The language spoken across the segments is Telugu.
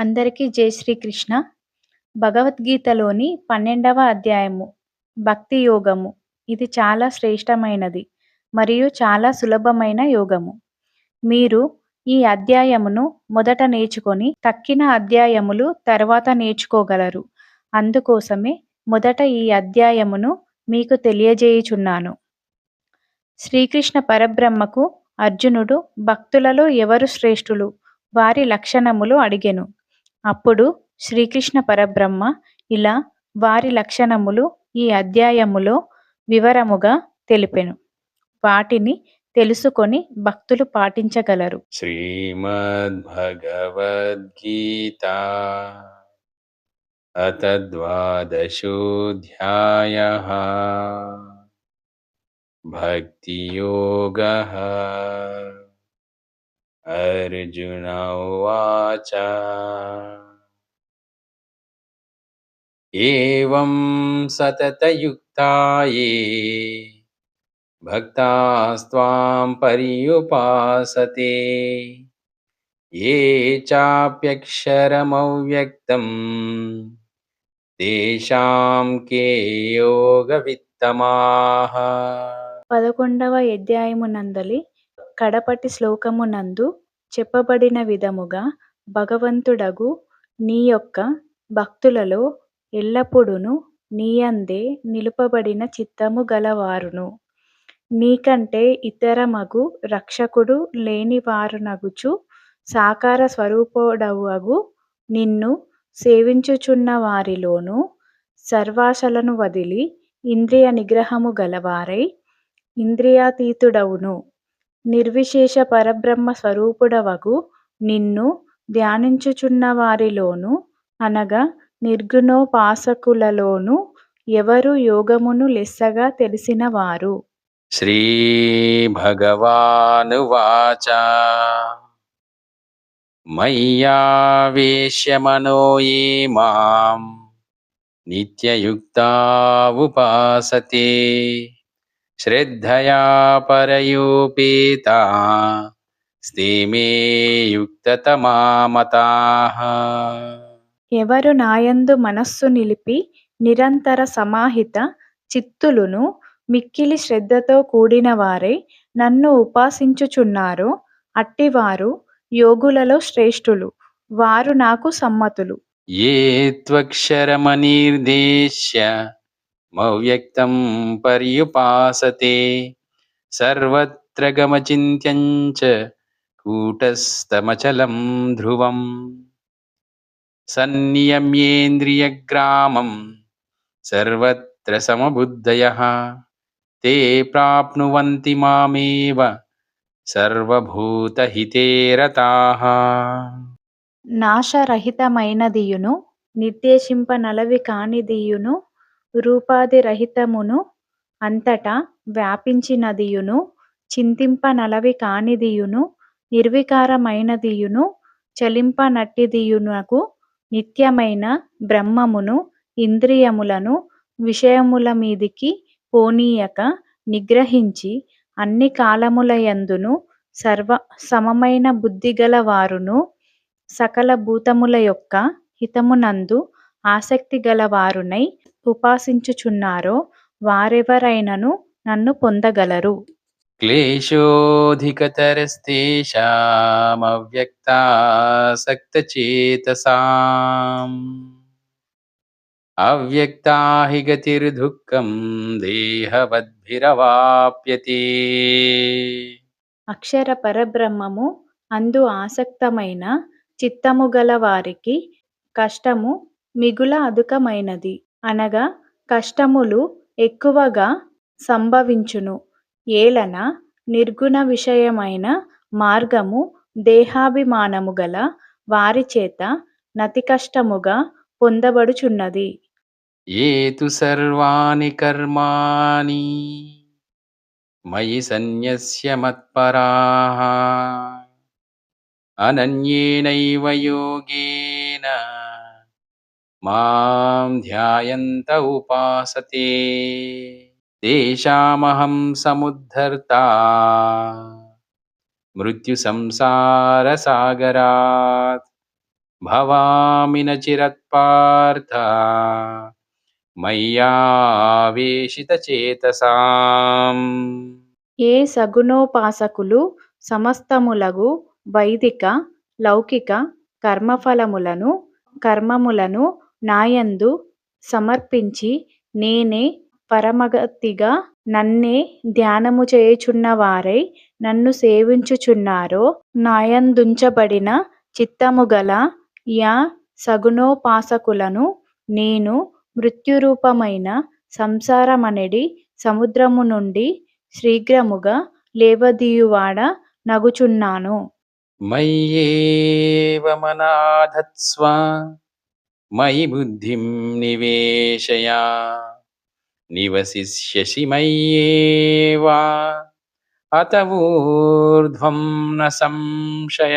అందరికీ జై శ్రీకృష్ణ. భగవద్గీతలోని పన్నెండవ అధ్యాయము భక్తి యోగము. ఇది చాలా శ్రేష్టమైనది మరియు చాలా సులభమైన యోగము. మీరు ఈ అధ్యాయమును మొదట నేర్చుకొని తక్కిన అధ్యాయములు తర్వాత నేర్చుకోగలరు. అందుకోసమే మొదట ఈ అధ్యాయమును మీకు తెలియజేయుచున్నాను. శ్రీకృష్ణ పరబ్రహ్మకు అర్జునుడు భక్తులలో ఎవరు శ్రేష్ఠులు? వారి లక్షణములు అడిగెను. అప్పుడు శ్రీకృష్ణ పరబ్రహ్మ ఇలా వారి లక్షణములు ఈ అధ్యాయములో వివరముగా తెలిపెను. వాటిని తెలుసుకొని భక్తులు పాటించగలరు. శ్రీమద్ భగవద్గీత అతద్వాదశోధ్యాయ భక్తియోగ अर्जुन उवाच एवं सततयुक्ता ये भक्तास्त्वां पर्युपासते ये चाप्यक्षरमव्यक्तम् तेषां के योगवित्तमाः పదకొండవ అధ్యాయమునందలి కడపటి శ్లోకమునందు చెప్పబడిన విధముగా భగవంతుడగు నీ యొక్క భక్తులలో ఎల్లప్పుడూను నీయందే నిలుపబడిన చిత్తము గలవారును. నీకంటే ఇతరమగు రక్షకుడు లేనివారునగుచు సాకార స్వరూపుడవగు నిన్ను సేవించుచున్న వారిలోనూ సర్వాశలను వదిలి ఇంద్రియ నిగ్రహము గలవారై ఇంద్రియాతీతుడవును. నిర్విశేష పరబ్రహ్మ స్వరూపుడవగు నిన్ను ధ్యానించుచున్నవారిలోను అనగా నిర్గుణోపాసకులలోను ఎవరు యోగమును లెస్సగా తెలిసినవారు. శ్రీ భగవాను వాచ ఏ మాం. నిత్యయుక్తావుపాసతే. श्रद्धया परयोपेता स्ते मे युक्ततमा मताः ఎవరు నాయందు మనస్సు నిలిపి నిరంతర సమాహిత చిత్తులును మిక్కిలి శ్రద్ధతో కూడిన వారై నన్ను ఉపాసించుచున్నారో అట్టివారు యోగులలో శ్రేష్ఠులు వారు నాకు సమ్మతులు ये त्वक्षरमनिर्देश्य మవ్యక్తం పర్యుపాసతే. సర్వత్ర గమచింత్యంచ కూటస్థమచలం ధ్రువం. సన్నియమ్యేంద్రియగ్రామం సర్వత్ర సమబుద్ధయ. తే ప్రాప్నువంతి మామేవ సర్వభూతహితే రతాః నాశరహితమైనదియును నిర్దేశింపనలవి కానిదియును రూపాధిరహితమును అంతటా వ్యాపించినదియును చింతింపనలవి కానిదియును నిర్వికారమైనదియును చలింపనట్టిదియునకు నిత్యమైన బ్రహ్మమును ఇంద్రియములను విషయముల మీదికి పోనీయక నిగ్రహించి అన్ని కాలములయందును సర్వ సమమైన బుద్ధిగల వారును సకల భూతముల యొక్క హితమునందు ఆసక్తి గల వారునై ఉపాసించుచున్నారో వారెవరైనను నన్ను పొందగలరు क्लेशोऽधिकतरस्तेषामव्यक्तासक्तचेतसाम् अव्यक्ता हि गतिर्दुःखं देहवद्भिरवाप्यते అక్షర పరబ్రహ్మము అందు ఆసక్తమైన చిత్తము గల వారికి కష్టము మిగుల అధికమైనది. అనగా కష్టములు ఎక్కువగా సంభవించును. ఏలన నిర్గుణ విషయమైన మార్గము దేహాభిమానము గల వారి చేత నతి కష్టముగా పొందబడుచున్నది. ఏతు సర్వాణి కర్మాణి మయి సన్యస్య మత్పరా అనన్యేనైవ యోగే మాం ధ్యాయంత ఉపాసతే. దేశామహం సముద్ధర్త. మృత్యు సంసార సాగరాత్. భవామి నచిరత్పార్థ మయ్యావేషిత చేతసాం. ఏ సగుణోపాసకులు సమస్తములగు వైదిక లౌకిక కర్మఫలములను కర్మములను నాయందు సమర్పించి నేనే పరమగతిగా నన్నే ధ్యానము చేయుచున్నవారై నన్ను సేవించుచున్నారో నాయందుంచబడిన చిత్తముగల యా సగుణోపాసకులను నేను మృత్యురూపమైన సంసారమనెడి సముద్రము నుండి శీఘ్రముగా లేవదీయువాడ నగుచున్నాను. మయ్యేవమనాధత్స్వ మయి బుద్ధిం నివేశయ నివసిష్యసి మయ్యేవా అత ఊర్ధ్వం న సంశయ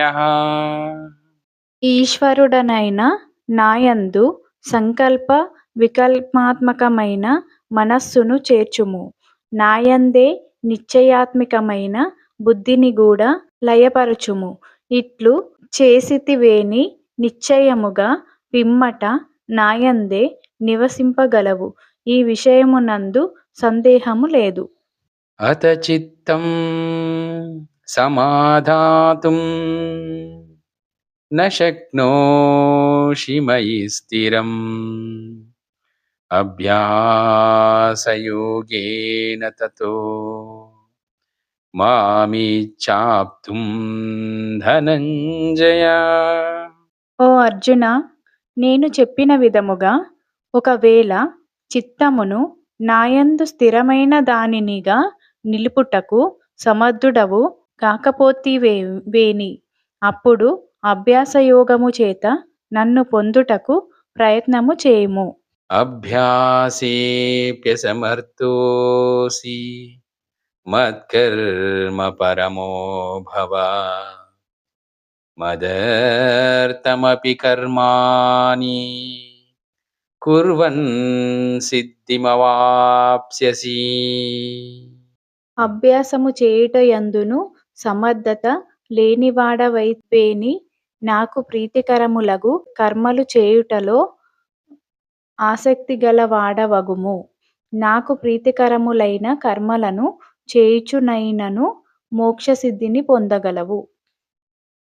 ఈశ్వరుడనైన నాయందు సంకల్ప వికల్పాత్మకమైన మనస్సును చేర్చుము. నాయందే నిశ్చయాత్మికమైన బుద్ధిని కూడా లయపరచుము. ఇట్లు చేసితివేని నిశ్చయముగా పిమ్మట నాయందే నివసింపగలవు. ఈ విషయమునందు సందేహము లేదు. అత చిత్తం సమాధాతుం న శక్నోషి మయి స్థిరం. అభ్యాసయోగేన తతో మామిచ్చాప్తుం ధనంజయ. ఓ అర్జున నేను చెప్పిన విధముగా ఒకవేళ చిత్తమును నాయందు స్థిరమైన దానినిగా నిలుపుటకు సమర్థుడవు కాకపోతివేని. అప్పుడు అభ్యాసయోగము చేత నన్ను పొందుటకు ప్రయత్నము చేయము. అభ్యాసేప్యసమర్థోసి మత్కర్మ పరమో భవ మదర్తమపి కర్మాణి కుర్వన్ సిద్ధిమవాప్స్యసి. అభ్యాసము చేయుట యందును సమర్థత లేనివాడవైతేని నాకు ప్రీతికరములగు కర్మలు చేయుటలో ఆసక్తి గల వాడవగుము నాకు ప్రీతికరములైన కర్మలను చేయుచునైనను మోక్షసిద్ధిని పొందగలవు.